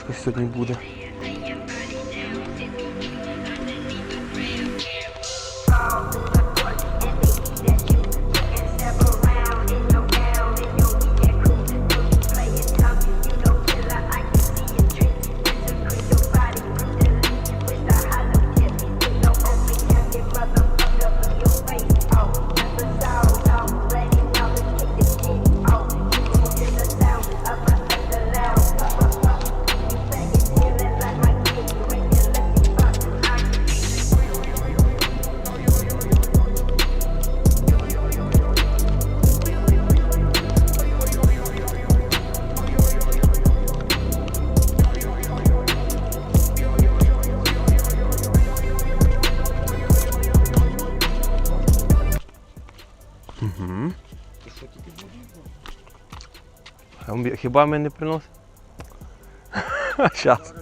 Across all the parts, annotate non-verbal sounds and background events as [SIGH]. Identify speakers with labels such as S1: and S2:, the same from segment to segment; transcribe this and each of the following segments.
S1: Така сьогодні буде. Хіба ми не приносимо? [LAUGHS] Щас.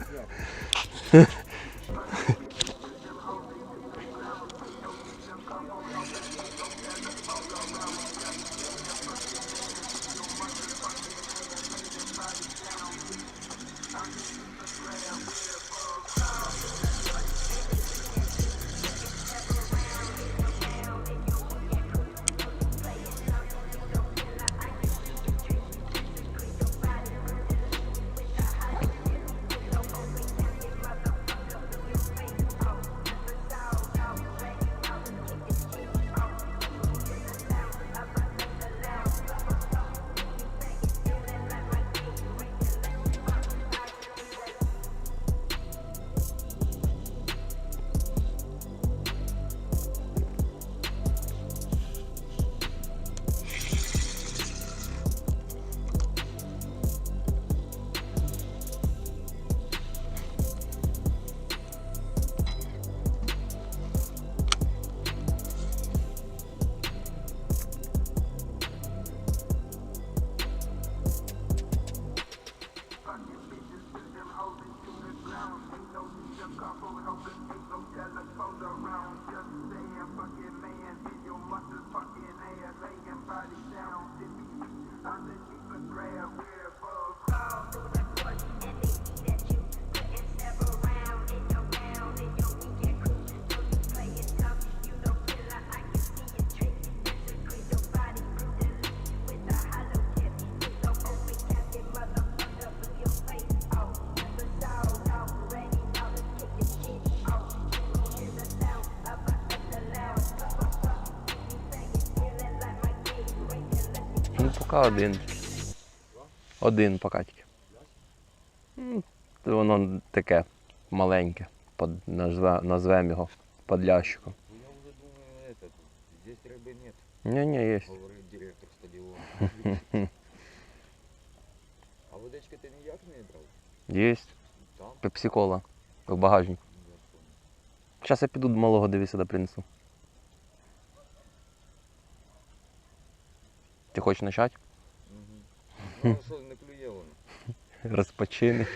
S1: Ну, поки один. Один поки тільки. М, то Воно таке маленьке. Под, назве, назвемо його подлящиком.
S2: Ну я уже думаю, этот, здесь рыбы нет,
S1: Ні, ні, є.
S2: говорит директор стадиона. [LAUGHS] А водички ти ніяк не брав?
S1: Є.
S2: Там?
S1: Пепсикола в багажнику.
S2: Я понял.
S1: Зараз я піду до малого дивись сюди принесу. Ти хочеш почати?
S2: Мгм. Ну що, не клює воно? [LAUGHS]
S1: Розпочини.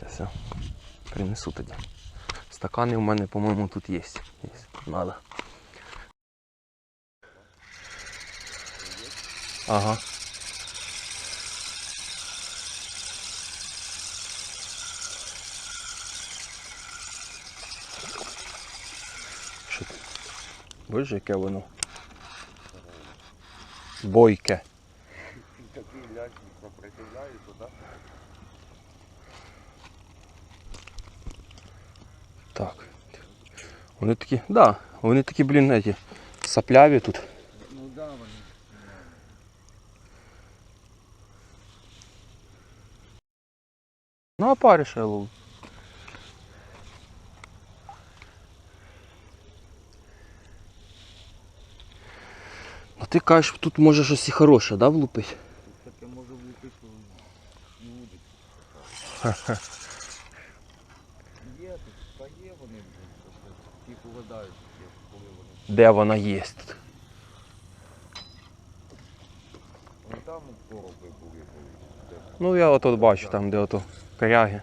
S1: Зараз я принесу тоді. Стакани у мене, по-моєму, тут є. Є. Надо. Ага. Боже, яке воно. Бойке.
S2: Такий лящик сопротивляється, да?
S1: Так. Вони такі, да, вони такі, блін, эти, сапляві тут.
S2: Ну да, вони.
S1: Ну, а париш я ловлю. Ти кажеш, тут може щось і хороше, да, влупить?
S2: Тут таке може бути, що не буде. Є тут, та є вони, ті повидають, коли вони.
S1: Де вона є?
S2: Там короби були де
S1: Ну я ото бачу там, де ото коряги.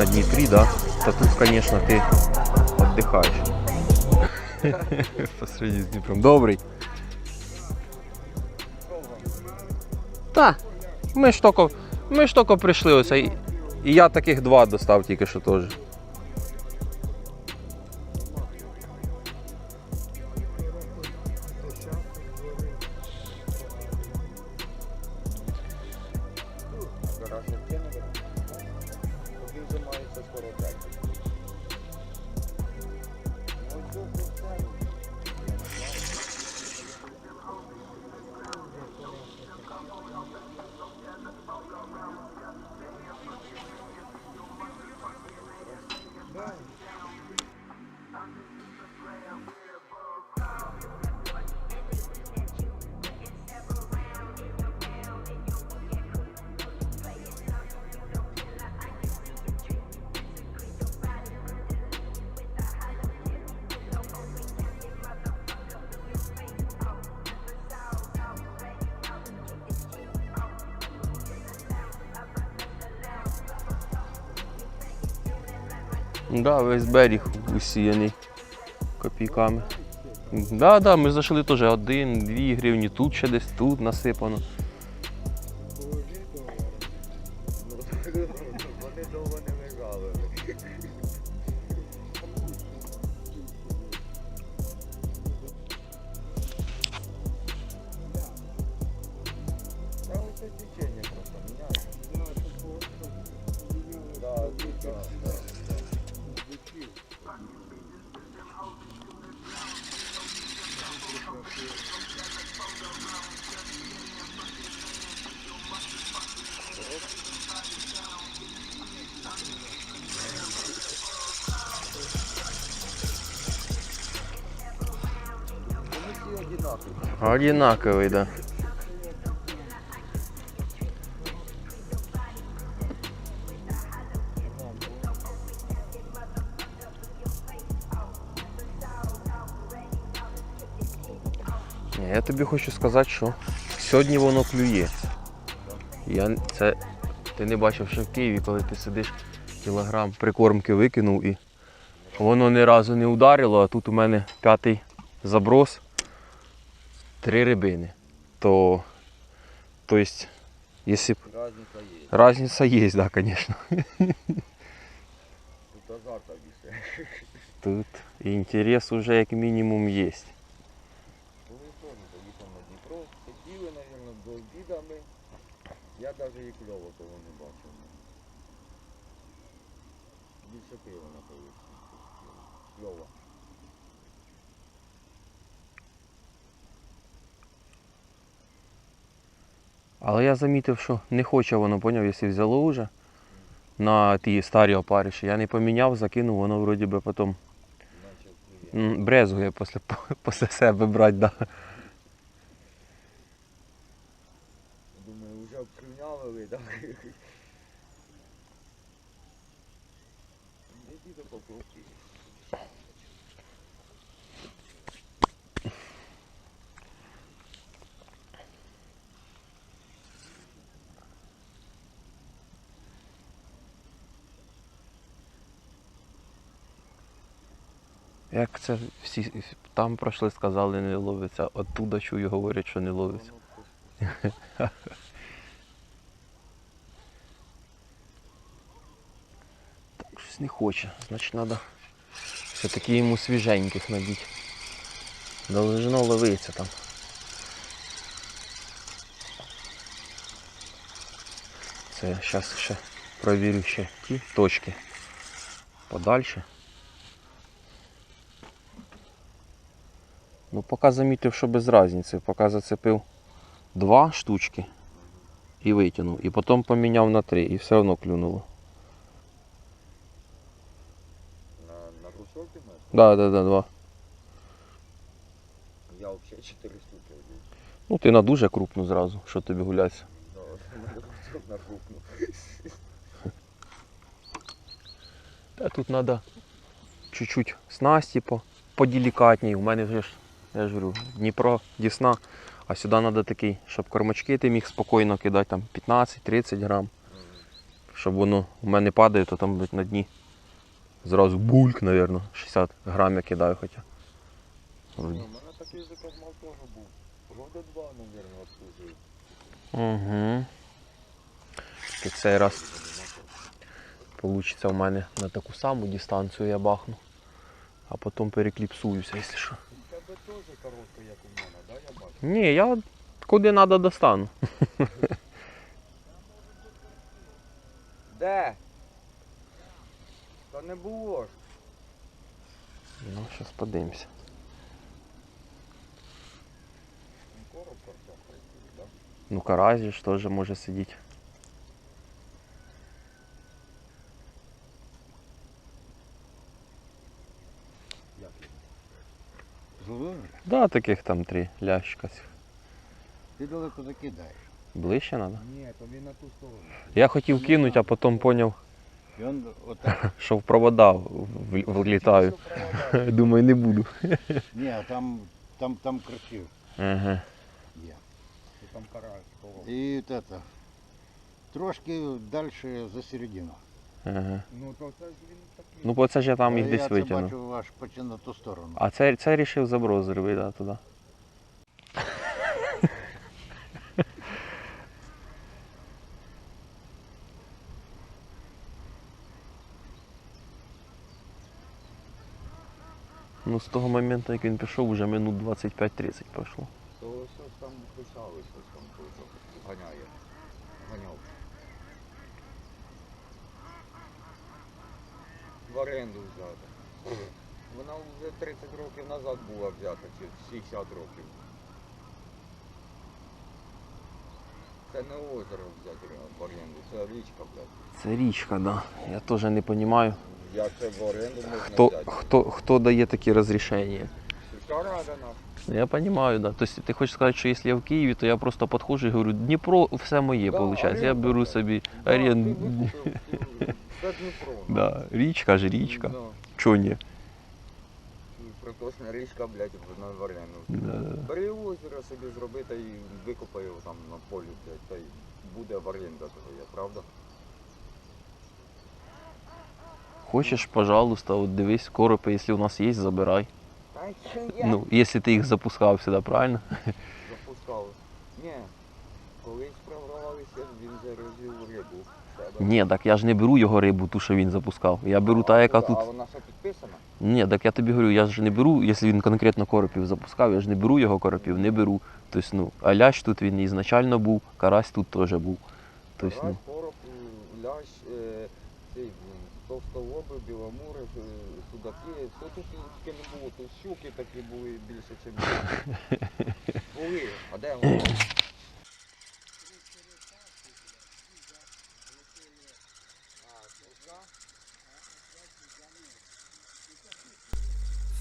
S1: на Дніпрі, да? Та тут, звісно, ти віддихаєш. Посреди з Дніпром. Добрий. Та, ми ж тільки, ми ж тільки прийшли ось, І, і я таких два достав тільки що теж. Да, весь берег усіяний копійками. Да, да, ми зайшли теж один, дві гривні, тут ще десь тут насипано.
S2: Да. Вони всі одинакові.
S1: Одинаковий, да. Ні, Я тобі хочу сказати, що сьогодні воно клює. Я це ти не бачив ще в Києві, коли ти сидиш, кілограм прикормки викинув і воно ні разу не ударило, а тут у мене п'ятий заброс, три рибини. То, то есть, якщо б
S2: Разниця є.
S1: разниця є, да, звісно.
S2: Тут азарта більше.
S1: Тут інтерес уже як мінімум є.
S2: Коли теж заїхав на Дніпро, сиділи, мабуть, до обідами. Я навіть і кльово того не бачив. Більше пива напився. Кльово.
S1: Але я замітив, що не хоче воно, поняв, якщо взяло вже на ті старі опариші. Я не поміняв, закинув, воно вроді би потім брезгує після, [LAUGHS] після себе брати. Да.
S2: Думаю, вже обслюнявили, так? Іди до покупки.
S1: Як це всі там пройшли, сказали, не ловиться. Оттуда чую, говорять, що не ловиться. [LAUGHS]
S2: Воно просто
S1: Так, щось не хоче. Значить треба все-таки йому свіженьких набити. Должно ловитися там. Це зараз ще провірю ще ті точки подальше. Ну, поки замітив, що без різниці. Поки зацепив два штучки, і витягнув. І потім поміняв на 3 і все одно клюнуло.
S2: На, на брусок ти маєш?
S1: Да, да, да, два.
S2: Я взагалі 4 штуки взяв.
S1: Ну ти на дуже крупну зразу, що тобі гуляться.
S2: Да, на крупну.
S1: Та тут треба чуть-чуть снасті по, поделікатній. У мене вже ж, я ж говорю, Дніпро, Дісна. А сюди треба такий, щоб кормачки ти міг спокійно кидати там 15-30 грам. Щоб воно у мене падає, то там на дні. Зразу бульк, мабуть, 60 грам я кидаю хоча.
S2: У мене такий мав теж був. Года два, мабуть, обслужив.
S1: Угу. І цей раз Получиться в мене на таку саму дистанцію я бахну. А потім перекліпсуюся, якщо що.
S2: У тебе теж коротка, як у мене, да, я бачу?
S1: Ні, я куди треба достану. [LAUGHS]
S2: Де? Та не було ж.
S1: Ну, зараз подивимося.
S2: Ну?
S1: Ну, ж теж може сидіти.
S2: Він?
S3: Зловив?
S1: Да, таких там три лящика.
S3: Ти далеко закидаєш.
S1: Ближче треба.
S2: Ні, то він на ту сторону.
S1: Я хотів кинути, а потім зрозумів,
S3: І він отак. [LAUGHS]
S1: що в провода влітаю. Думаю, не буду.
S3: Ні, а там, там, там красиво
S1: Ага.
S3: є.
S2: Що там короб.
S3: І от это, трошки далі за середину.
S1: Ага.
S2: Ну то це ж він такий.
S1: Ну, бо це ж я там їх
S3: я
S1: десь
S3: це
S1: витягнув.
S3: бачу аж почти на ту сторону.
S1: А це, це рішив заброс зробити да, туди. Ну, з того моменту, як він пішов, вже минут 25-30 пройшло.
S2: То щось там писали, щось там ганяє. Ганяв. В оренду взяти. Вона вже 30 років назад була взята, чи 60 років. Це не озеро взяти в оренду, це річка, блядь.
S1: Це річка, да. Я теж не розумію,
S2: Як це в оренду можна
S1: хто,
S2: взяти?
S1: хто, хто дає такі розрішення.
S2: Сільська рада наша.
S1: Я розумію, да. Тобто ти хочеш сказати, що якщо я в Києві, то я просто підходжу і говорю, Дніпро все моє,
S2: Да,
S1: виходить. Я
S2: оренда,
S1: беру
S2: да.
S1: собі
S2: Да,
S1: оренду.
S2: викупив, ти- Це Дніпро.
S1: Да, річка ж річка.
S2: Да.
S1: Чого ні?
S2: Приточна річка, блядь, на в оренду.
S1: Да.
S2: Бери озеро собі зроби та й викопай його там на полі, блядь, та й буде в оренда твоя, правда?
S1: Хочеш, пожалуйста, от дивись, коропи, якщо у нас є, забирай.
S2: Та що я
S1: Ну, якщо ти їх запускав сюди, правильно?
S2: запускав. Ні, колись програвалися, він заразив рибу. в себе.
S1: Ні, так я ж не беру його рибу, ту, що він запускав. Я беру та, яка
S2: А
S1: тут.
S2: вона що підписана?
S1: Ні, так я тобі говорю, я ж не беру, якщо він конкретно коропів запускав, я ж не беру його коропів, не беру. Тобто, ну, а лящ тут він ізначально був, карась тут теж був. Тобто, ну,
S2: короб, е, лящ, е, цей, товстолоби, біломури, е, судаки. Що тут не було? Тут щуки такі були більше, ніж [LAUGHS] були. А де вони?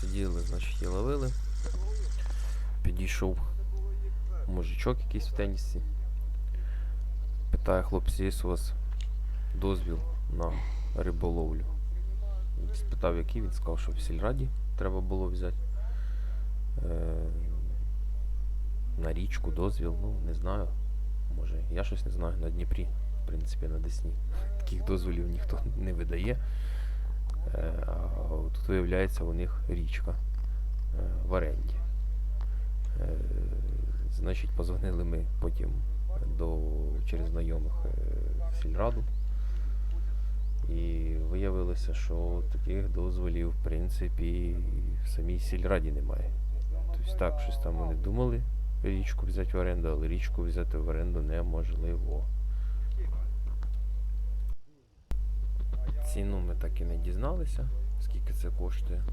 S1: Сиділи, значить, і ловили. Підійшов мужичок якийсь в тенісі. Питає хлопці, є у вас дозвіл на риболовлю. Спитав, який, він сказав, що в сільраді треба було взяти. Е, на річку дозвіл, ну не знаю. Може, я щось не знаю на Дніпрі, в принципі, на Десні. [LAUGHS] Таких дозволів ніхто не видає. Е, А тут виявляється у них річка е, в оренді. Значить, позвонили ми потім до, через знайомих в сільраду. Виявилося, що таких дозволів, в принципі, в самій сільраді немає. Тобто так, щось там вони думали річку взяти в оренду, але річку взяти в оренду неможливо. Ціну ми так і не дізналися, скільки це коштує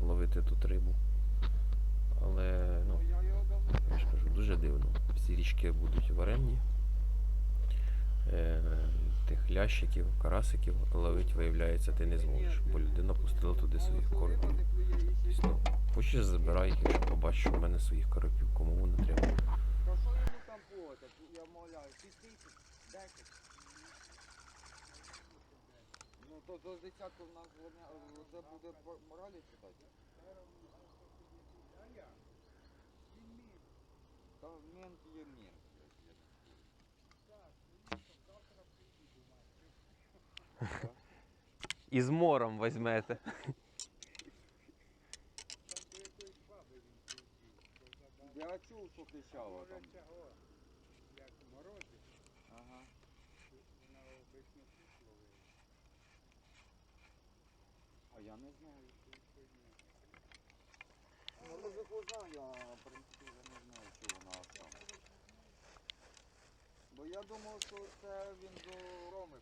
S1: ловити тут рибу. Але, ну, я ж кажу, дуже дивно. Всі річки будуть в оренді. Е, тих лящиків, карасиків ловити, виявляється, ти не зможеш, бо людина пустила туди своїх коропів. Тобто, ну, хочеш забирай, якщо побачиш, що в мене своїх коропів, кому вони треба.
S2: Я мовляю, 6 тисяч, 10. Ну то до десятку в нас головня, це буде моралі читати? Та мент є мент.
S1: І з мором візьмете.
S2: Я чув, що кричала там.
S3: Як морози,
S2: Ага.
S3: вона обично пішло.
S2: А я не знаю. Ну, музику знаю, я в принципі не знаю, чи вона там. Бо я думав, що це він до Роми.